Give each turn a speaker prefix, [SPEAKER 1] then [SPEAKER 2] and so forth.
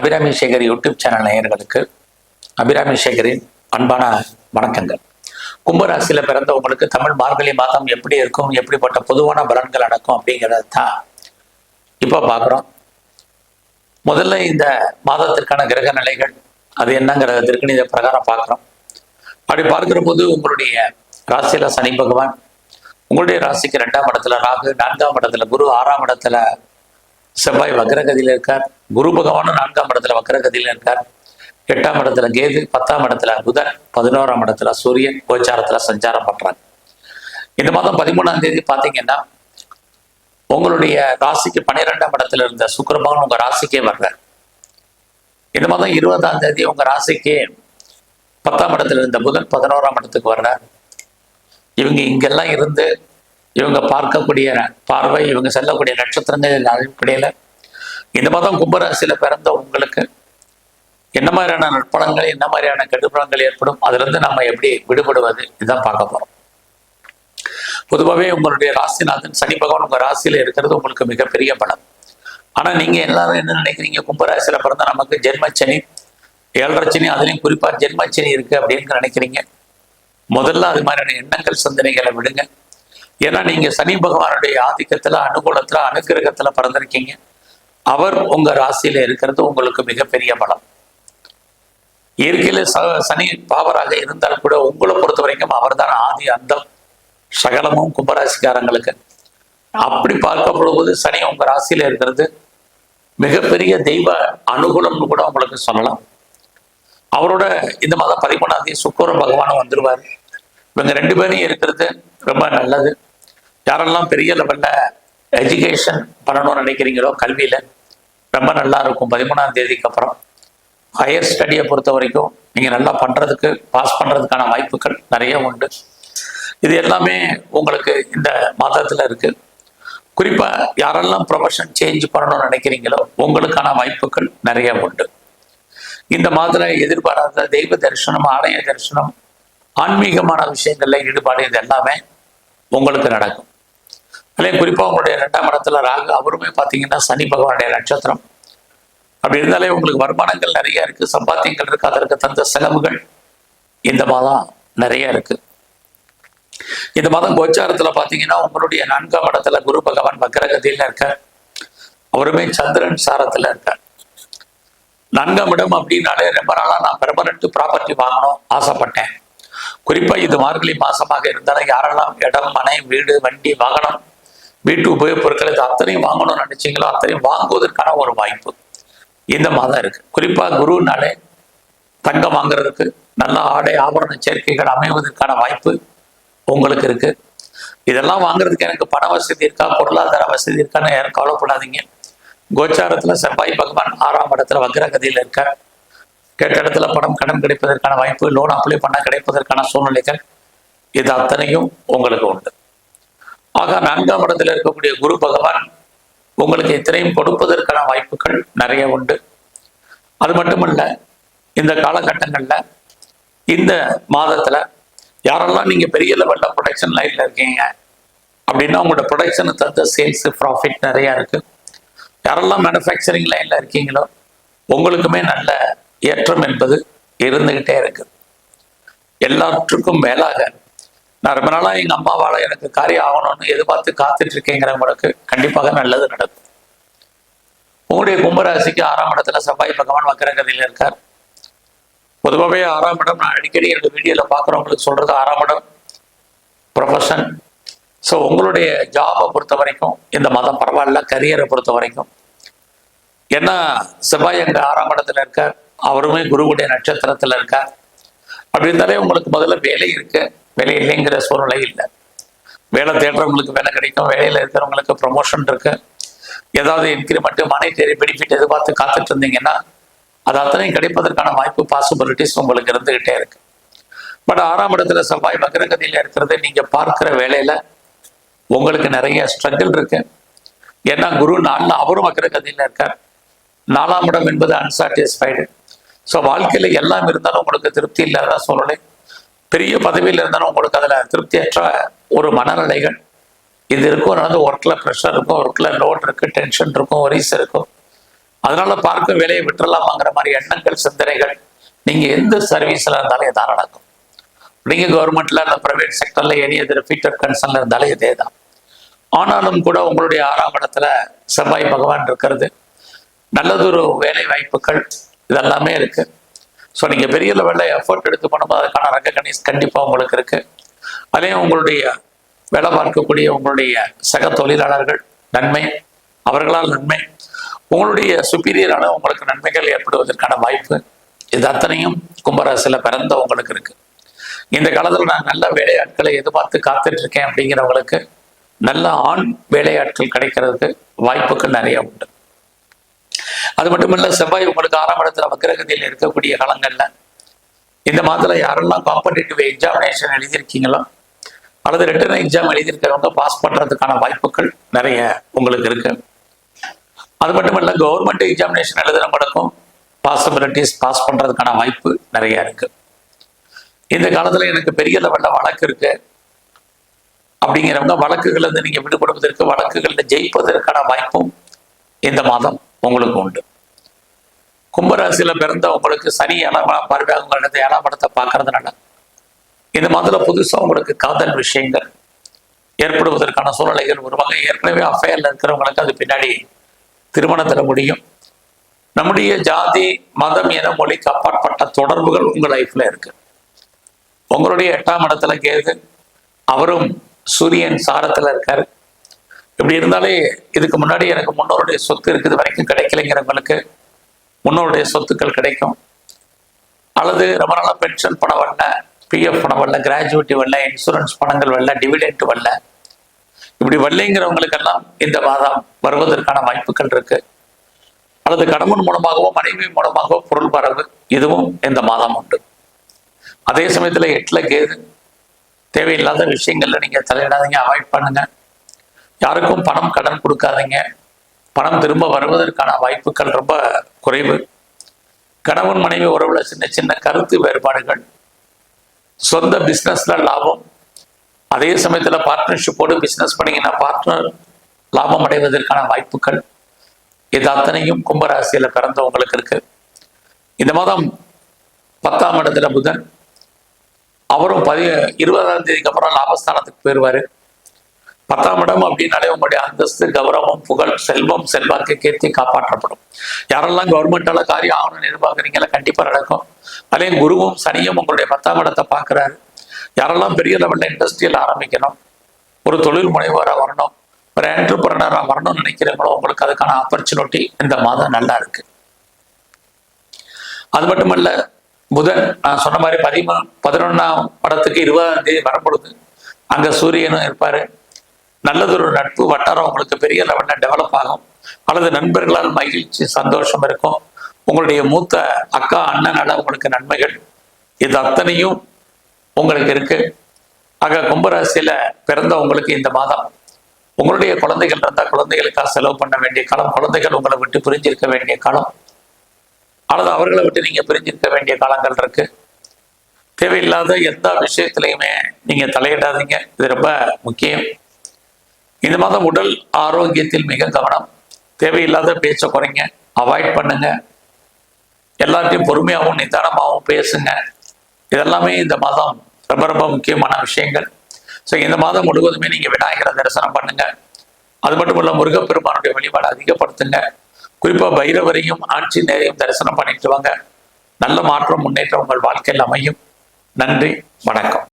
[SPEAKER 1] Abirami Sekar YouTube channel நேயர்களுக்கு அபிராமி சேகரின் அன்பான வணக்கங்கள். கும்பராசியில் பிறந்தவங்களுக்கு தமிழ் மார்கழி மாதம் எப்படி இருக்கும் எப்படிப்பட்ட பொதுவான பலன்கள் நடக்கும் அப்படிங்கிறத தான் இப்போ பார்க்குறோம். முதல்ல இந்த மாதத்திற்கான கிரக நிலைகள் அது என்னங்கிறத திருக்கணித பிரகாரம் பார்க்குறோம். அப்படி பார்க்குற போது உங்களுடைய ராசியில சனி பகவான் உங்களுடைய ராசிக்கு ரெண்டாம் இடத்துல ராகு நான்காம் இடத்துல குரு ஆறாம் இடத்துல செவ்வாய் வக்ரகதியில் இருக்கார். குரு பகவானும் நான்காம் இடத்துல வக்ரகதியில் இருக்கார். எட்டாம் இடத்துல கேது பத்தாம் இடத்துல புதன் பதினோராம் இடத்துல சூரியன் கோச்சாரத்துல சஞ்சாரம் பண்றாங்க இந்த மாதம் பதிமூணாம் தேதி பாத்தீங்கன்னா உங்களுடைய ராசிக்கு பன்னிரெண்டாம் இடத்துல இருந்த சுக்கிரபகவான் உங்க ராசிக்கே வர்றார். இந்த மாதம் இருபதாம் தேதி உங்க ராசிக்கு பத்தாம் இடத்துல இருந்த புதன் பதினோராம் இடத்துக்கு வர்றார். இவங்க இங்கெல்லாம் இருந்து இவங்க பார்க்கக்கூடிய பார்வை இவங்க செல்லக்கூடிய நட்சத்திரங்கள் அடிப்படையில் இந்த மாதம் கும்பராசியில் பிறந்த உங்களுக்கு என்ன மாதிரியான நற்பலங்கள் என்ன மாதிரியான கெடுபலங்கள் ஏற்படும் அதுலேருந்து நம்ம எப்படி விடுபடுவது இதுதான் பார்க்க போறோம். பொதுவாகவே உங்களுடைய ராசிநாதன் சனி பகவான் உங்க ராசியில இருக்கிறது உங்களுக்கு மிகப்பெரிய பலம் ஆனா நீங்க எல்லாரும் என்ன நினைக்கிறீங்க? கும்பராசியில் பிறந்த நமக்கு ஜென்மச்சனி ஏழரை சனி அதுலயும் குறிப்பா ஜென்மச்சனி இருக்கு அப்படின்னு நினைக்கிறீங்க. முதல்ல அது மாதிரியான எண்ணங்கள் சிந்தனைகளை விடுங்க. ஏன்னா நீங்க சனி பகவானுடைய ஆதிக்கத்துல அனுகூலத்துல அனுகிரகத்துல பிறந்திருக்கீங்க. அவர் உங்க ராசியில இருக்கிறது உங்களுக்கு மிகப்பெரிய பலம். இயற்கையில சனி பாவராக இருந்தால் கூட உங்களை பொறுத்த வரைக்கும் அவர்தான் ஆதி அந்தம் சகலமும் கும்பராசிக்காரங்களுக்கு. அப்படி பார்க்கப்படும்போது சனி உங்க ராசியில இருக்கிறது மிகப்பெரிய தெய்வ அனுகூலம்னு கூட உங்களுக்கு சொல்லலாம். அவரோட இந்த மாதம் பதிமூணாம் தேதி சுக்கர பகவானும் வந்துருவார். இவங்க ரெண்டு பேரும் இருக்கிறது ரொம்ப நல்லது. யாரெல்லாம் பெரிய லெவலில் எஜுகேஷன் பண்ணணும்னு நினைக்கிறீங்களோ கல்வியில் ரொம்ப நல்லா இருக்கும். பதிமூணாம் தேதிக்கு அப்புறம் ஹையர் ஸ்டடியை பொறுத்த வரைக்கும் நீங்கள் நல்லா பண்ணுறதுக்கு பாஸ் பண்ணுறதுக்கான வாய்ப்புகள் நிறைய உண்டு. இது எல்லாமே உங்களுக்கு இந்த மாதத்தில் இருக்குது குறிப்பாக யாரெல்லாம் ப்ரொஃபஷன் சேஞ்ச் பண்ணணும்னு நினைக்கிறீங்களோ உங்களுக்கான வாய்ப்புகள் நிறைய உண்டு. இந்த மாதத்தில் எதிர்பாராத தெய்வ தரிசனம் ஆலய தரிசனம் ஆன்மீகமான விஷயங்களில் ஈடுபாடு இது எல்லாமே உங்களுக்கு நடக்கும். அதே குறிப்பா உங்களுடைய ரெண்டாம் இடத்துல ராகு அவருமே பார்த்தீங்கன்னா சனி பகவானுடைய நட்சத்திரம். அப்படி இருந்தாலே உங்களுக்கு வருமானங்கள் நிறைய இருக்கு சம்பாத்தியங்கள் இருக்கு அதற்கு தந்த செலவுகள் இந்த மாதம் நிறைய இருக்கு. இந்த மாதம் கோச்சாரத்துல பாத்தீங்கன்னா உங்களுடைய நான்காம் இடத்துல குரு பகவான் வக்கரகதியில இருக்கார். அவருமே சந்திரன் சாரத்துல இருக்கார். நான்காம் இடம் அப்படின்னாலே ரொம்ப நாளா நான் பெர்மனண்ட் ப்ராப்பர்ட்டி வாங்கணும் ஆசைப்பட்டேன். குறிப்பா இது மார்கழி மாசமாக இருந்தாலும் யாரெல்லாம் இடம் மனை வீடு வண்டி வாகனம் வீட்டு உபயோகப் பொருட்கள் இது அத்தனையும் வாங்கணும்னு நினைச்சீங்களோ? அத்தனையும் வாங்குவதற்கான ஒரு வாய்ப்பு இந்த மாதம் இருக்கு. குறிப்பா குருனாலே தங்கம் வாங்குறதுக்கு நல்ல ஆடை ஆபரண சேர்க்கைகள் அமைவதற்கான வாய்ப்பு உங்களுக்கு இருக்கு. இதெல்லாம் வாங்குறதுக்கு எனக்கு பண வசதி இருக்கா? பொருளாதார வசதி இருக்கான்னு யாரும் கவலைப்படாதீங்க. கோச்சாரத்துல செவ்வாய் பகவான் ஆறாம் இடத்துல வக்ரகதியில் இருக்கார். கேட்ட இடத்துல பணம் கடன் கிடைப்பதற்கான வாய்ப்பு லோன் அப்ளை பண்ண கிடைப்பதற்கான சூழ்நிலைகள் இது அத்தனையும் உங்களுக்கு உண்டு. ஆக நான்காம் இடத்தில் இருக்கக்கூடிய குரு பகவான் உங்களுக்கு இத்தனையும் கொடுப்பதற்கான வாய்ப்புகள் நிறைய உண்டு. அது மட்டுமல்ல இந்த காலகட்டங்களில் இந்த மாதத்துல யாரெல்லாம் நீங்கள் பெரிய லெவலில் ப்ரொடக்ஷன் லைனில் இருக்கீங்க அப்படின்னா உங்களோட ப்ரொடக்ஷனை தந்த சேல்ஸ் ப்ராஃபிட் நிறைய இருக்கு. யாரெல்லாம் மேனுஃபேக்சரிங் லைனில் இருக்கீங்களோ உங்களுக்குமே நல்ல ஏற்றம் என்பது இருந்துகிட்டே இருக்குது எல்லாற்றுக்கும் மேலாக நான் ரொம்ப நாளா எங்க அம்மாவால எனக்கு காரியம் ஆகணும்னு எதிர்பார்த்து காத்துட்டு இருக்கேங்கிறவங்களுக்கு கண்டிப்பாக நல்லது நடக்கும். உங்களுடைய கும்பராசிக்கு ஆறாம் இடத்துல செவ்வாய் பகவான் வக்கரகதியில் இருக்கார். பொதுவாகவே ஆறாம் இடம் நான் அடிக்கடி என்னோட வீடியோல பார்க்குறவங்களுக்கு சொல்றது ஆறாம் இடம் ப்ரொஃபஷன் ஸோ உங்களுடைய ஜாபை பொறுத்த வரைக்கும் இந்த மதம் பரவாயில்ல கரியரை பொறுத்த வரைக்கும். ஏன்னா செவ்வாய் அங்க ஆறாம் இடத்துல இருக்கார். அவருமே குருவுடைய நட்சத்திரத்தில் இருக்கார். அப்படி இருந்தாலே உங்களுக்கு முதல்ல வேலை இருக்குது வேலை இல்லைங்கிற சூழ்நிலை இல்லை. வேலை தேடுறவங்களுக்கு வேலை கிடைக்கும் வேலையில இருக்கிறவங்களுக்கு ப்ரொமோஷன் இருக்கு. ஏதாவது இன்க்ரிமெண்ட் மானிட்டரி பெனிஃபிட் எதிர்பார்த்து காத்துட்டு இருந்தீங்கன்னா அது அத்தனையும் கிடைப்பதற்கான வாய்ப்பு பாசிபிலிட்டிஸ் உங்களுக்கு இருந்துகிட்டே இருக்கு. பட் ஆறாம் இடத்துல செவ்வாய் வக்ரகதியில இருக்கிறது நீங்க பார்க்கிற வேலையில உங்களுக்கு நிறைய ஸ்ட்ரகிள் இருக்கு. ஏன்னா குரு நாலு அவரும் வக்ரகதியில இருக்கார். நாலாம் இடம் என்பது அன்சாட்டிஸ்ஃபைடு ஸோ வாழ்க்கையில எல்லாம் இருந்தாலும் உங்களுக்கு திருப்தி இல்லாத சூழ்நிலை. பெரிய பதவியில் இருந்தாலும் உங்களுக்கு அதில் திருப்தியற்ற ஒரு மனநிலைகள். இது இருக்கும் அதாவது ஒர்க்கில் ப்ரெஷர் இருக்கும் ஒர்க்கில் லோட் இருக்குது டென்ஷன் இருக்கும் ஒரீஸ் இருக்கும். அதனால பார்க்க வேலையை விட்டுறலாமாங்கிற மாதிரி எண்ணங்கள் சிந்தனைகள் நீங்கள் எந்த சர்வீஸில் இருந்தாலும் இதான் நடக்கும். நீங்கள் கவர்மெண்ட்டில் இல்லை ப்ரைவேட் செக்டரில் எனி எதிர் ஃபியூச்சர் கன்சர்னில் இருந்தாலும் இதே தான். ஆனாலும் கூட உங்களுடைய ஆறாம் இடத்துல செவ்வாய் பகவான் இருக்கிறது. நல்லதொரு வேலை வாய்ப்புகள் இதெல்லாமே இருக்குது ஸோ நீங்கள் பெரிய லெவலில் எஃபோர்ட் எடுத்து பண்ணும்போது அதுக்கான ரெக்கக்னைஸ் கண்டிப்பாக உங்களுக்கு இருக்கு. அதே உங்களுடைய வேலை பார்க்கக்கூடிய உங்களுடைய சக தொழிலாளர்கள் நன்மை அவர்களால் நன்மை உங்களுடைய சுப்பீரியரான உங்களுக்கு நன்மைகள் ஏற்படுவதற்கான வாய்ப்பு இது அத்தனையும் கும்பராசியில் பிறந்த உங்களுக்கு இருக்குது இந்த காலத்தில் நான் நல்ல வேலையாட்களை எதிர்பார்த்து காத்துட்டு இருக்கேன் அப்படிங்கிறவங்களுக்கு நல்ல ஆண் வேலையாட்கள் கிடைக்கிறதுக்கு வாய்ப்புகள் நிறைய உண்டு. அது மட்டுமல்ல செவ்வாய் உங்களுக்கு ஆறாம் இடத்துல வக்கிரகத்தில் இருக்கக்கூடிய காலங்கள்ல இந்த மாதத்துல யாரெல்லாம் காம்படிட்டிவ் எக்ஸாமினேஷன் எழுதியிருக்கீங்களோ அல்லது ரிட்டர்ன் எக்ஸாம் எழுதியிருக்கிறவங்க பாஸ் பண்றதுக்கான வாய்ப்புகள் நிறைய உங்களுக்கு இருக்கு. அது மட்டும் கவர்மெண்ட் எக்ஸாமினேஷன் எழுதுறவங்களுக்கும் பாசிபிலிட்டிஸ் பாஸ் பண்றதுக்கான வாய்ப்பு நிறைய இருக்கு. இந்த காலத்துல எனக்கு பெரிய லெவலில் வழக்கு இருக்கு. அப்படிங்கிறவங்க வழக்குகள் வந்து நீங்க விடுபடுவதற்கு வழக்குகளில் ஜெயிப்பதற்கான வாய்ப்பும் இந்த மாதம் உங்களுக்கு உண்டு. கும்பராசியில பிறந்த உங்களுக்கு சனி ஏழாம் பார்வை உங்களது ஏழாம் படத்தை பார்க்கறதுனால இந்த மாதிரி புதுசாக உங்களுக்கு காதல் விஷயங்கள் ஏற்படுவதற்கான சூழ்நிலைகள் உருவாங்க ஏற்கனவே அஃபையர்ல இருக்கிறவங்களுக்கு அது பின்னாடி திருமணத்தில் முடியும். நம்முடைய ஜாதி மதம் என மொழிக்கு அப்பாற்பட்ட தொடர்புகள் உங்கள் லைஃப்ல இருக்கு. உங்களுடைய எட்டாம் இடத்துல கேது அவரும் சூரியன் சாரத்தில் இருக்காரு. இப்படி இருந்தாலே இதுக்கு முன்னாடி எனக்கு முன்னோருடைய சொத்து இருக்குது வரைக்கும் கிடைக்கலைங்கிறவங்களுக்கு முன்னோருடைய சொத்துக்கள் கிடைக்கும். அல்லது ரொம்ப நாளாக பென்ஷன் பணம் வரல பிஎஃப் பணம் வரல கிராஜுவேட்டி வரல இன்சூரன்ஸ் பணங்கள் வரல டிவிடெண்ட் வரல. இப்படி வரலைங்கிறவங்களுக்கெல்லாம் இந்த மாதம் வருவதற்கான வாய்ப்புகள் இருக்கு. அல்லது கணவன் மூலமாகவோ மனைவி மூலமாகவோ பொருள் வரவு இதுவும் இந்த மாதம் உண்டு. அதே சமயத்தில் எட்டில் கேது. தேவையில்லாத விஷயங்கள்ல நீங்கள் தலையிடாதீங்க அவாய்ட் பண்ணுங்க. யாருக்கும் பணம் கடன் கொடுக்காதீங்க. பணம் திரும்ப வருவதற்கான வாய்ப்புகள் ரொம்ப குறைவு. கணவன் மனைவி உறவுல சின்ன சின்ன கருத்து வேறுபாடுகள். சொந்த பிஸ்னஸ்ல லாபம். அதே சமயத்தில் பார்ட்னர்ஷிப்போடு பிஸ்னஸ் பண்ணிங்கன்னா பார்ட்னர் லாபம் அடைவதற்கான வாய்ப்புகள். இது அத்தனையும் கும்பராசியில் பிறந்தவங்களுக்கு இருக்கு. இந்த மாதம் பத்தாம் இடத்துல புதன். அவரும் பதி இருபதாம் தேதிக்கு அப்புறம் லாபஸ்தானத்துக்கு போயிடுவாரு பத்தாம் இடம் அப்படின்னாலே உங்களுடைய அந்தஸ்து கௌரவம் புகழ் செல்வம் செல்வாக்கு கீர்த்தி காப்பாற்றப்படும். யாரெல்லாம் கவர்மெண்டால காரியம் ஆகணும்னு எதிர்பார்க்குறீங்களா கண்டிப்பா நடக்கும். அதே குருவும் சனியும் உங்களுடைய பத்தாம் இடத்தை பார்க்குறாரு. யாரெல்லாம் பெரிய லெவல்ல இண்டஸ்ட்ரியல் ஆரம்பிக்கணும் ஒரு தொழில் முனைவராக வரணும் ஒரு என்டர்பிரனராக வரணும்னு நினைக்கிறீங்களோ உங்களுக்கு அதுக்கான ஆப்பர்ச்சுனிட்டி இந்த மாதம் நல்லா இருக்கு. அது மட்டுமல்ல புதன் நான் சொன்ன மாதிரி பதிமூ பதினொன்னாம் படத்துக்கு இருபதாம் தேதி வரப்படுது அங்க சூரியனும் இருப்பாரு. நல்லதொரு நட்பு வட்டாரம் உங்களுக்கு பெரிய லெவலில் டெவலப் ஆகும். அல்லது நண்பர்களால் மகிழ்ச்சி சந்தோஷம் இருக்கும். உங்களுடைய மூத்த அக்கா அண்ணனால உங்களுக்கு நன்மைகள். இது அத்தனையும் உங்களுக்கு இருக்கு. ஆக கும்பராசியில பிறந்த உங்களுக்கு இந்த மாதம் உங்களுடைய குழந்தைகள் இருந்தால் குழந்தைகளுக்காக செலவு பண்ண வேண்டிய காலம் குழந்தைகள் உங்களை விட்டு பிரிஞ்சிருக்க வேண்டிய காலம் அல்லது அவர்களை விட்டு நீங்க பிரிஞ்சிருக்க வேண்டிய காலங்கள் இருக்கு. தேவையில்லாத எந்த விஷயத்திலையுமே நீங்க தலையிடாதீங்க. இது ரொம்ப முக்கியம். இந்த மாதம் உடல் ஆரோக்கியத்தில் மிக கவனம். தேவையில்லாத பேச்சை குறைங்க. அவாய்ட் பண்ணுங்க. எல்லாத்தையும் பொறுமையாகவும் நிதானமாகவும் பேசுங்க. இதெல்லாமே இந்த மாதம் ரொம்ப ரொம்ப முக்கியமான விஷயங்கள். ஸோ இந்த மாதம் முழுவதுமே நீங்கள் விநாயகரை தரிசனம் பண்ணுங்க. அது மட்டும் இல்லை முருகப்பெருமானுடைய வழிபாடு அதிகப்படுத்துங்க. குறிப்பாக பைரவரையும் ஆட்சி நேரையும் தரிசனம் பண்ணிட்டு வாங்க. நல்ல மாற்றம் முன்னேற்றம் உங்கள் வாழ்க்கையில் அமையும். நன்றி வணக்கம்.